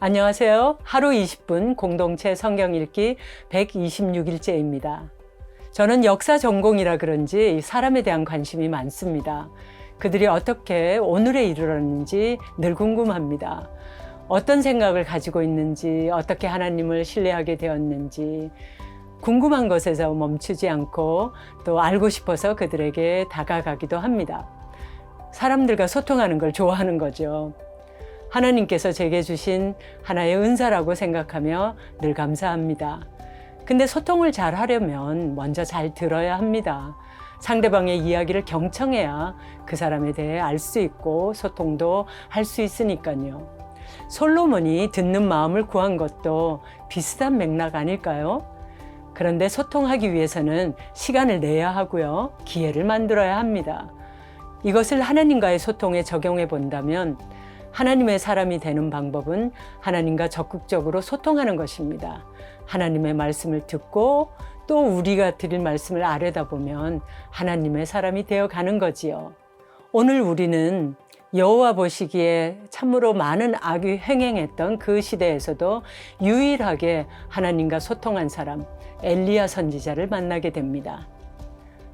안녕하세요. 하루 20분 공동체 성경 읽기 126일째입니다. 저는 역사 전공이라 그런지 사람에 대한 관심이 많습니다. 그들이 어떻게 오늘에 이르렀는지 늘 궁금합니다. 어떤 생각을 가지고 있는지, 어떻게 하나님을 신뢰하게 되었는지, 궁금한 것에서 멈추지 않고 또 알고 싶어서 그들에게 다가가기도 합니다. 사람들과 소통하는 걸 좋아하는 거죠. 하나님께서 제게 주신 하나의 은사라고 생각하며 늘 감사합니다. 근데 소통을 잘 하려면 먼저 잘 들어야 합니다. 상대방의 이야기를 경청해야 그 사람에 대해 알 수 있고 소통도 할 수 있으니까요. 솔로몬이 듣는 마음을 구한 것도 비슷한 맥락 아닐까요? 그런데 소통하기 위해서는 시간을 내야 하고요. 기회를 만들어야 합니다. 이것을 하나님과의 소통에 적용해 본다면 하나님의 사람이 되는 방법은 하나님과 적극적으로 소통하는 것입니다. 하나님의 말씀을 듣고 또 우리가 드릴 말씀을 아뢰다 보면 하나님의 사람이 되어 가는 거지요. 오늘 우리는 여호와 보시기에 참으로 많은 악이 횡행했던 그 시대에서도 유일하게 하나님과 소통한 사람 엘리야 선지자를 만나게 됩니다.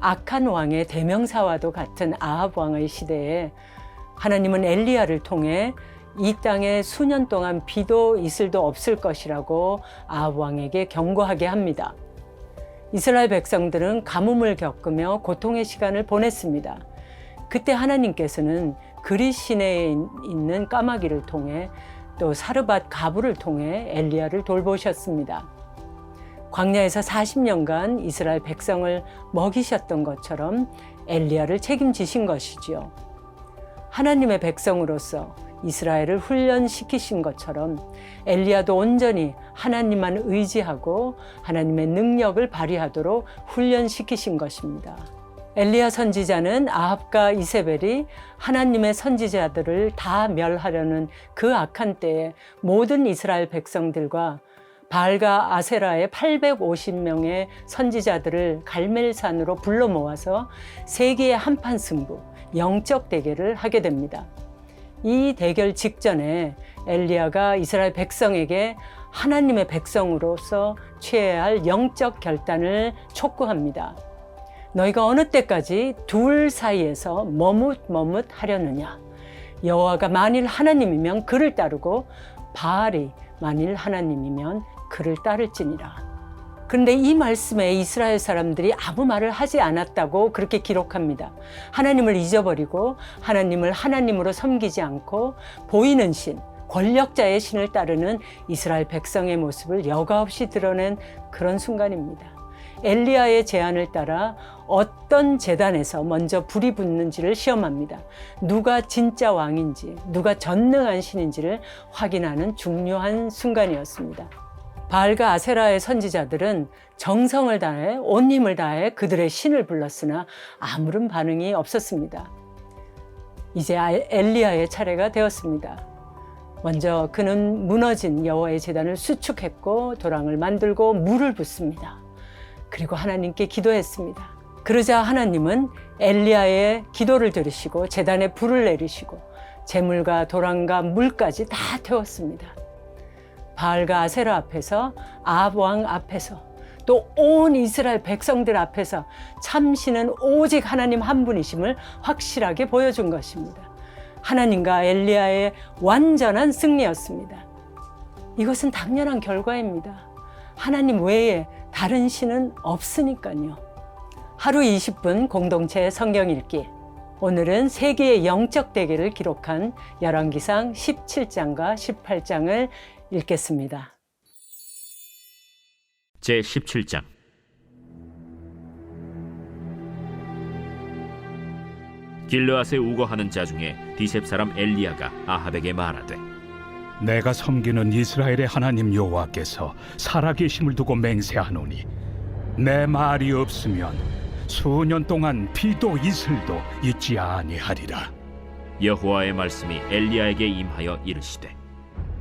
악한 왕의 대명사와도 같은 아합 왕의 시대에 하나님은 엘리야를 통해 이 땅에 수년 동안 비도 이슬도 없을 것이라고 아합 왕에게 경고하게 합니다. 이스라엘 백성들은 가뭄을 겪으며 고통의 시간을 보냈습니다. 그때 하나님께서는 그리 시내에 있는 까마귀를 통해 또 사르밧 가부를 통해 엘리야를 돌보셨습니다. 광야에서 40년간 이스라엘 백성을 먹이셨던 것처럼 엘리야를 책임지신 것이지요. 하나님의 백성으로서 이스라엘을 훈련시키신 것처럼 엘리야도 온전히 하나님만 의지하고 하나님의 능력을 발휘하도록 훈련시키신 것입니다. 엘리야 선지자는 아합과 이세벨이 하나님의 선지자들을 다 멸하려는 그 악한 때에 모든 이스라엘 백성들과 바알과 아세라의 850명의 선지자들을 갈멜산으로 불러 모아서 세계의 한판 승부, 영적 대결을 하게 됩니다. 이 대결 직전에 엘리야가 이스라엘 백성에게 하나님의 백성으로서 취해야 할 영적 결단을 촉구합니다. 너희가 어느 때까지 둘 사이에서 머뭇머뭇 하려느냐? 여호와가 만일 하나님이면 그를 따르고 바알이 만일 하나님이면 그를 따를지니라. 그런데 이 말씀에 이스라엘 사람들이 아무 말을 하지 않았다고 그렇게 기록합니다. 하나님을 잊어버리고 하나님을 하나님으로 섬기지 않고 보이는 신, 권력자의 신을 따르는 이스라엘 백성의 모습을 여과 없이 드러낸 그런 순간입니다. 엘리야의 제안을 따라 어떤 재단에서 먼저 불이 붙는지를 시험합니다. 누가 진짜 왕인지, 누가 전능한 신인지를 확인하는 중요한 순간이었습니다. 바알과 아세라의 선지자들은 정성을 다해 온 힘을 다해 그들의 신을 불렀으나 아무런 반응이 없었습니다. 이제 엘리야의 차례가 되었습니다. 먼저 그는 무너진 여호와의 제단을 수축했고 도랑을 만들고 물을 붓습니다. 그리고 하나님께 기도했습니다. 그러자 하나님은 엘리야의 기도를 들으시고 제단에 불을 내리시고 재물과 도랑과 물까지 다 태웠습니다. 바알과 아세라 앞에서 아합 왕 앞에서 또 온 이스라엘 백성들 앞에서 참신은 오직 하나님 한 분이심을 확실하게 보여준 것입니다. 하나님과 엘리야의 완전한 승리였습니다. 이것은 당연한 결과입니다. 하나님 외에 다른 신은 없으니까요. 하루 20분 공동체 성경 읽기. 오늘은 세계의 영적 대계를 기록한 열왕기상 17장과 18장을 읽겠습니다. 제 17장 길르앗에 우거하는 자 중에 디셉 사람 엘리야가 아합에게 말하되 내가 섬기는 이스라엘의 하나님 여호와께서 살아계심을 두고 맹세하노니 내 말이 없으면 수년 동안 비도 이슬도 있지 아니하리라 여호와의 말씀이 엘리야에게 임하여 이르시되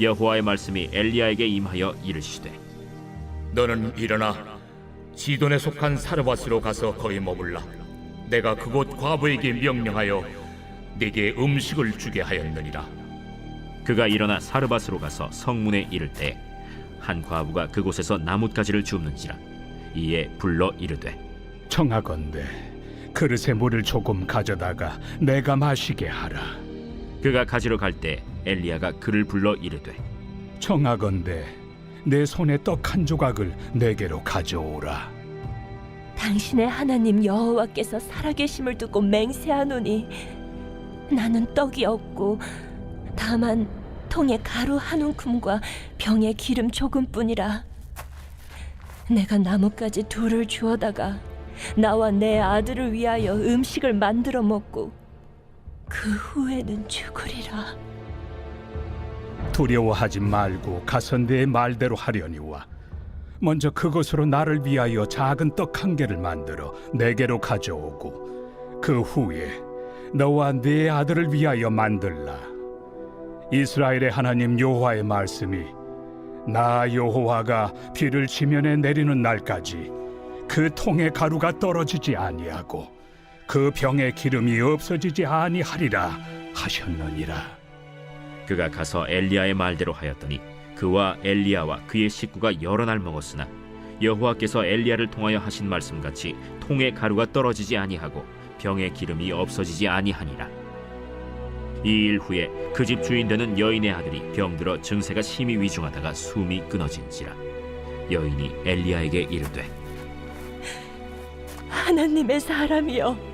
여호와의 말씀이 엘리야에게 임하여 이르시되 너는 일어나 시돈에 속한 사르밧으로 가서 거기 머물라. 내가 그곳 과부에게 명령하여 네게 음식을 주게 하였느니라. 그가 일어나 사르밧으로 가서 성문에 이를 때 한 과부가 그곳에서 나뭇가지를 줍는지라 이에 불러 이르되 청하건대 그릇에 물을 조금 가져다가 내가 마시게 하라. 그가 가지러 갈 때 엘리야가 그를 불러 이르되 청하건대 내 손에 떡 한 조각을 내게로 가져오라. 당신의 하나님 여호와께서 살아계심을 두고 맹세하노니 나는 떡이 없고 다만 통에 가루 한 움큼과 병에 기름 조금뿐이라 내가 나뭇가지 둘을 주어다가 나와 내 아들을 위하여 음식을 만들어 먹고 그 후에는 죽으리라. 두려워하지 말고 가선대의 말대로 하려니와 먼저 그것으로 나를 위하여 작은 떡 한 개를 만들어 내게로 가져오고 그 후에 너와 네 아들을 위하여 만들라. 이스라엘의 하나님 여호와의 말씀이 나 여호와가 비를 지면에 내리는 날까지 그 통에 가루가 떨어지지 아니하고 그 병에 기름이 없어지지 아니하리라 하셨느니라. 그가 가서 엘리야의 말대로 하였더니 그와 엘리야와 그의 식구가 여러 날 먹었으나 여호와께서 엘리야를 통하여 하신 말씀같이 통에 가루가 떨어지지 아니하고 병에 기름이 없어지지 아니하니라 이 일 후에 그 집 주인 되는 여인의 아들이 병들어 증세가 심히 위중하다가 숨이 끊어진지라 여인이 엘리야에게 이르되 하나님의 사람이여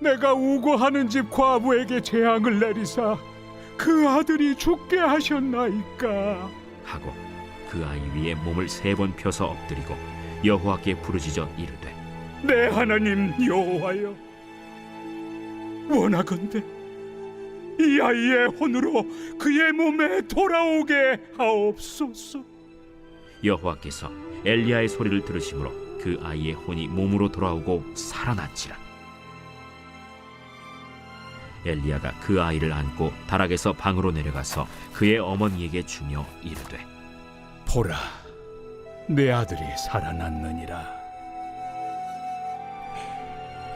내가 우고하는 집 과부에게 재앙을 내리사 그 아들이 죽게 하셨나이까? 하고 그 아이 위에 몸을 세 번 펴서 엎드리고 여호와께 부르짖어 이르되 내 하나님 여호와여 원하건대 이 아이의 혼으로 그의 몸에 돌아오게 하옵소서. 여호와께서 엘리야의 소리를 들으심으로 그 아이의 혼이 몸으로 돌아오고 살아났지라 엘리야가 그 아이를 안고 다락에서 방으로 내려가서 그의 어머니에게 주며 이르되 보라 내 아들이 살아났느니라.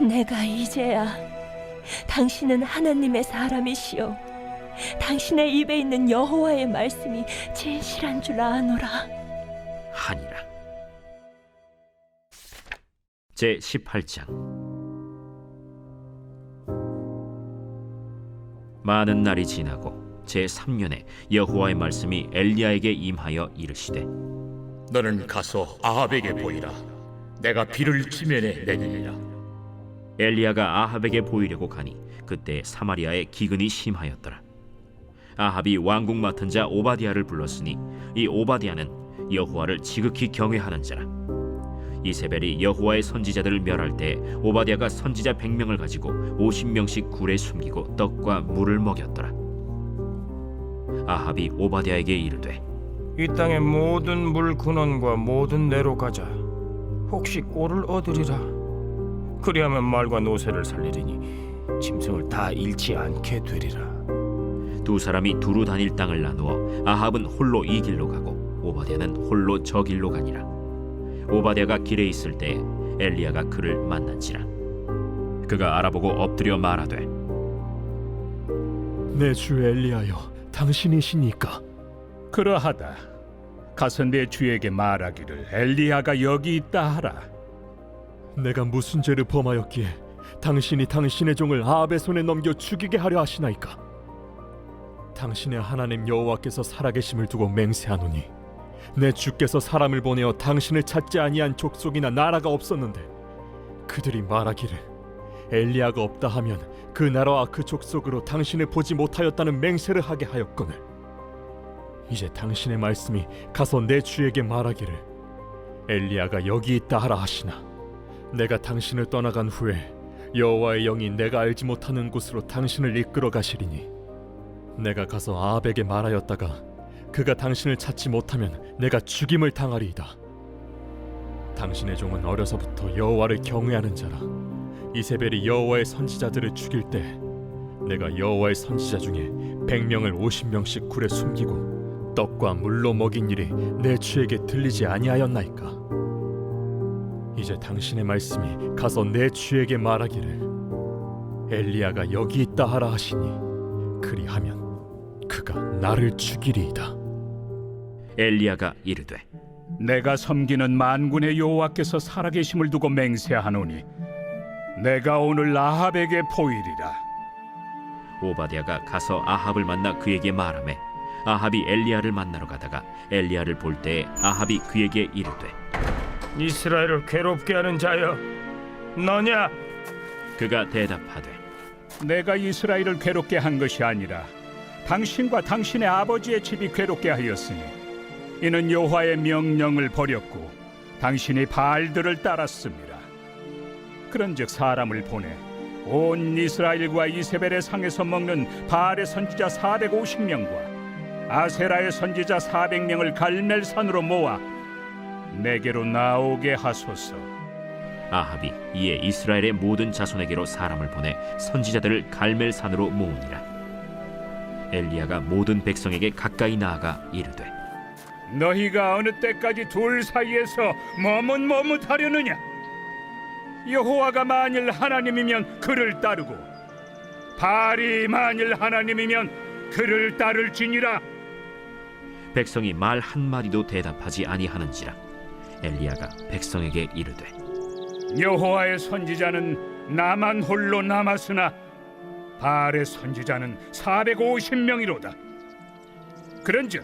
내가 이제야 당신은 하나님의 사람이시요 당신의 입에 있는 여호와의 말씀이 진실한 줄 아노라. 하니라. 제 18장 많은 날이 지나고 제 3년에 여호와의 말씀이 엘리야에게 임하여 이르시되 너는 가서 아합에게 보이라. 내가 비를 지면에 내리리라. 엘리야가 아합에게 보이려고 가니 그때 사마리아에 기근이 심하였더라. 아합이 왕궁 맡은 자 오바디아를 불렀으니 이 오바디아는 여호와를 지극히 경외하는 자라. 이세벨이 여호와의 선지자들을 멸할 때 오바디아가 선지자 100명을 가지고 50명씩 굴에 숨기고 떡과 물을 먹였더라. 아합이 오바디아에게 이르되 이 땅의 모든 물 근원과 모든 내로 가자. 혹시 꼴을 얻으리라. 그리하면 말과 노새를 살리리니 짐승을 다 잃지 않게 되리라. 두 사람이 두루 다닐 땅을 나누어 아합은 홀로 이 길로 가고 오바댜는 홀로 저 길로 가니라 오바댜가 길에 있을 때 엘리야가 그를 만난지라. 그가 알아보고 엎드려 말하되 내 주 엘리하여 당신이시니까. 그러하다. 가서 내 주에게 말하기를 엘리야가 여기 있다 하라. 내가 무슨 죄를 범하였기에 당신이 당신의 종을 아합의 손에 넘겨 죽이게 하려 하시나이까? 당신의 하나님 여호와께서 살아계심을 두고 맹세하노니 내 주께서 사람을 보내어 당신을 찾지 아니한 족속이나 나라가 없었는데 그들이 말하기를 엘리야가 없다 하면 그 나라와 그 족속으로 당신을 보지 못하였다는 맹세를 하게 하였거늘. 이제 당신의 말씀이 가서 내 주에게 말하기를 엘리야가 여기 있다 하라 하시나. 내가 당신을 떠나간 후에 여호와의 영이 내가 알지 못하는 곳으로 당신을 이끌어 가시리니 내가 가서 아합에게 말하였다가 그가 당신을 찾지 못하면 내가 죽임을 당하리이다. 당신의 종은 어려서부터 여호와를 경외하는 자라. 이세벨이 여호와의 선지자들을 죽일 때 내가 여호와의 선지자 중에 백 명을 오십 명씩 굴에 숨기고 떡과 물로 먹인 일이 내 주에게 들리지 아니하였나이까. 이제 당신의 말씀이 가서 내 주에게 말하기를 엘리야가 여기 있다 하라 하시니 그리하면 그가 나를 죽이리이다. 엘리야가 이르되 내가 섬기는 만군의 여호와께서 살아계심을 두고 맹세하노니 내가 오늘 아합에게 보이리라. 오바댜가 가서 아합을 만나 그에게 말하매 아합이 엘리야를 만나러 가다가 엘리야를 볼 때에 아합이 그에게 이르되 이스라엘을 괴롭게 하는 자여 너냐? 그가 대답하되 내가 이스라엘을 괴롭게 한 것이 아니라 당신과 당신의 아버지의 집이 괴롭게 하였으니 이는 여호와의 명령을 버렸고 당신이 바알들을 따랐습니다. 그런즉 사람을 보내 온 이스라엘과 이세벨의 상에서 먹는 바알의 선지자 450명과 아세라의 선지자 400명을 갈멜산으로 모아 내게로 나오게 하소서. 아합이 이에 이스라엘의 모든 자손에게로 사람을 보내 선지자들을 갈멜산으로 모으니라 엘리야가 모든 백성에게 가까이 나아가 이르되 너희가 어느 때까지 둘 사이에서 머뭇머뭇하려느냐? 여호와가 만일 하나님이면 그를 따르고 바알이 만일 하나님이면 그를 따를지니라. 백성이 말 한마디도 대답하지 아니하는지라 엘리야가 백성에게 이르되 여호와의 선지자는 나만 홀로 남았으나 바알의 선지자는 450명이로다. 그런즉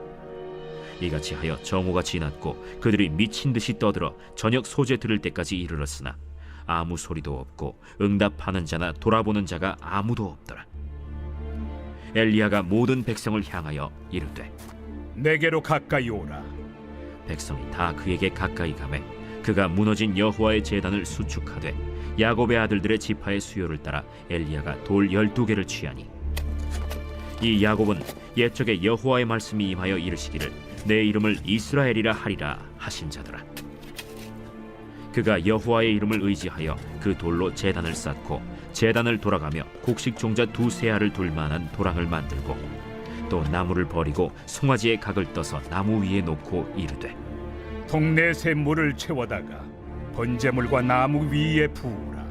이같이 하여 정오가 지났고 그들이 미친 듯이 떠들어 저녁 소재 들을 때까지 이르렀으나 아무 소리도 없고 응답하는 자나 돌아보는 자가 아무도 없더라. 엘리야가 모든 백성을 향하여 이르되 내게로 가까이 오라 백성이 다 그에게 가까이 가매 그가 무너진 여호와의 제단을 수축하되 야곱의 아들들의 지파의 수요를 따라 엘리야가 돌 열두 개를 취하니 이 야곱은 옛적에 여호와의 말씀이 임하여 이르시기를 내 이름을 이스라엘이라 하리라 하신 자더라 그가 여호와의 이름을 의지하여 그 돌로 제단을 쌓고 제단을 돌아가며 곡식 종자 두 세 알을 둘 만한 도랑을 만들고 또 나무를 버리고 송아지의 각을 떠서 나무 위에 놓고 이르되 동네 새 물을 채워다가 번제물과 나무 위에 부으라.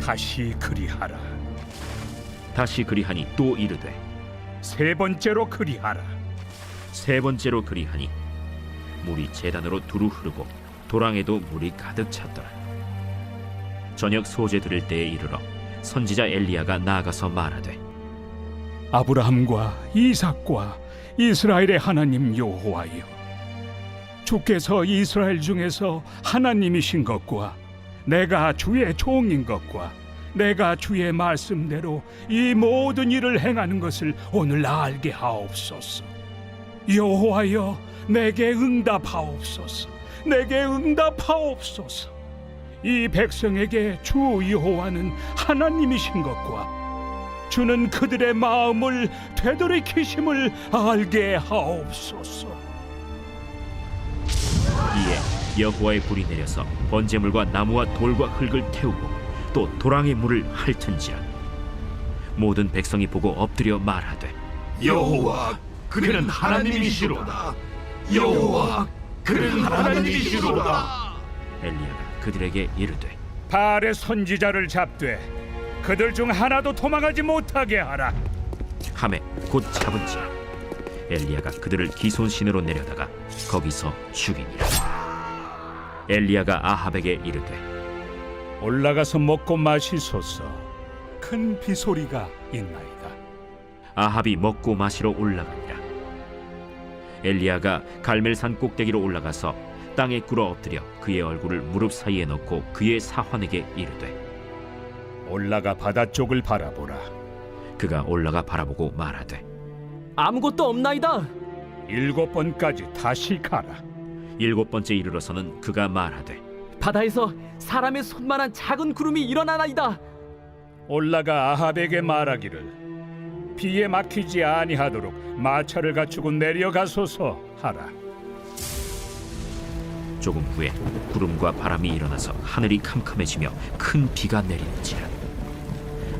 다시 그리하라. 다시 그리하니 또 이르되 세 번째로 그리하라. 세 번째로 그리하니 물이 재단으로 두루 흐르고 도랑에도 물이 가득 찼더라. 저녁 소재 들을 때에 이르러 선지자 엘리야가 나아가서 말하되 아브라함과 이삭과 이스라엘의 하나님 여호와여 주께서 이스라엘 중에서 하나님이신 것과 내가 주의 종인 것과 내가 주의 말씀대로 이 모든 일을 행하는 것을 오늘 알게 하옵소서. 여호와여 내게 응답하옵소서. 내게 응답하옵소서. 이 백성에게 주 여호와는 하나님이신 것과 주는 그들의 마음을 되돌이키심을 알게 하옵소서. 이에 여호와의 불이 내려서 번제물과 나무와 돌과 흙을 태우고 또 도랑의 물을 핥은지라. 모든 백성이 보고 엎드려 말하되 여호와 그는 하나님이시로다. 여호와 그는 하나님이시로다. 엘리야가 그들에게 이르되 발의 선지자를 잡되 그들 중 하나도 도망하지 못하게 하라. 함에 곧 잡은지라. 엘리야가 그들을 기손신으로 내려다가 거기서 죽이니라. 엘리야가 아합에게 이르되 올라가서 먹고 마시소서. 큰 비소리가 있나이다. 아합이 먹고 마시러 올라가니라 엘리야가 갈멜산 꼭대기로 올라가서 땅에 꿇어 엎드려 그의 얼굴을 무릎 사이에 넣고 그의 사환에게 이르되 올라가 바다 쪽을 바라보라. 그가 올라가 바라보고 말하되 아무것도 없나이다. 일곱 번까지 다시 가라. 일곱 번째 이르러서는 그가 말하되 바다에서 사람의 손만한 작은 구름이 일어나나이다. 올라가 아합에게 말하기를 비에 막히지 아니하도록 마차를 갖추고 내려가소서 하라. 조금 후에 구름과 바람이 일어나서 하늘이 캄캄해지며 큰 비가 내리는지라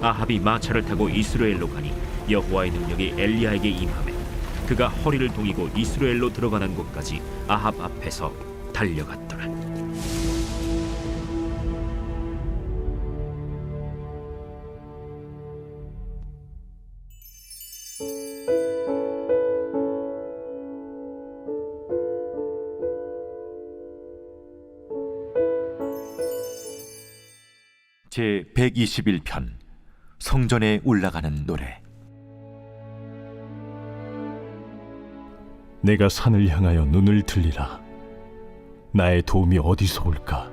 아합이 마차를 타고 이스라엘로 가니 여호와의 능력이 엘리야에게 임하매 그가 허리를 동이고 이스라엘로 들어가는 곳까지 아합 앞에서 달려갔더 제 121편 성전에 올라가는 노래 내가 산을 향하여 눈을 들리라. 나의 도움이 어디서 올까?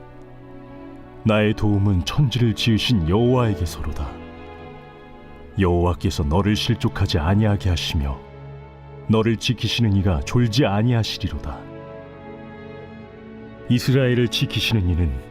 나의 도움은 천지를 지으신 여호와에게서로다. 여호와께서 너를 실족하지 아니하게 하시며 너를 지키시는 이가 졸지 아니하시리로다. 이스라엘을 지키시는 이는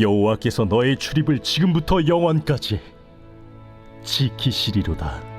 여호와께서 너의 출입을 지금부터 영원까지 지키시리로다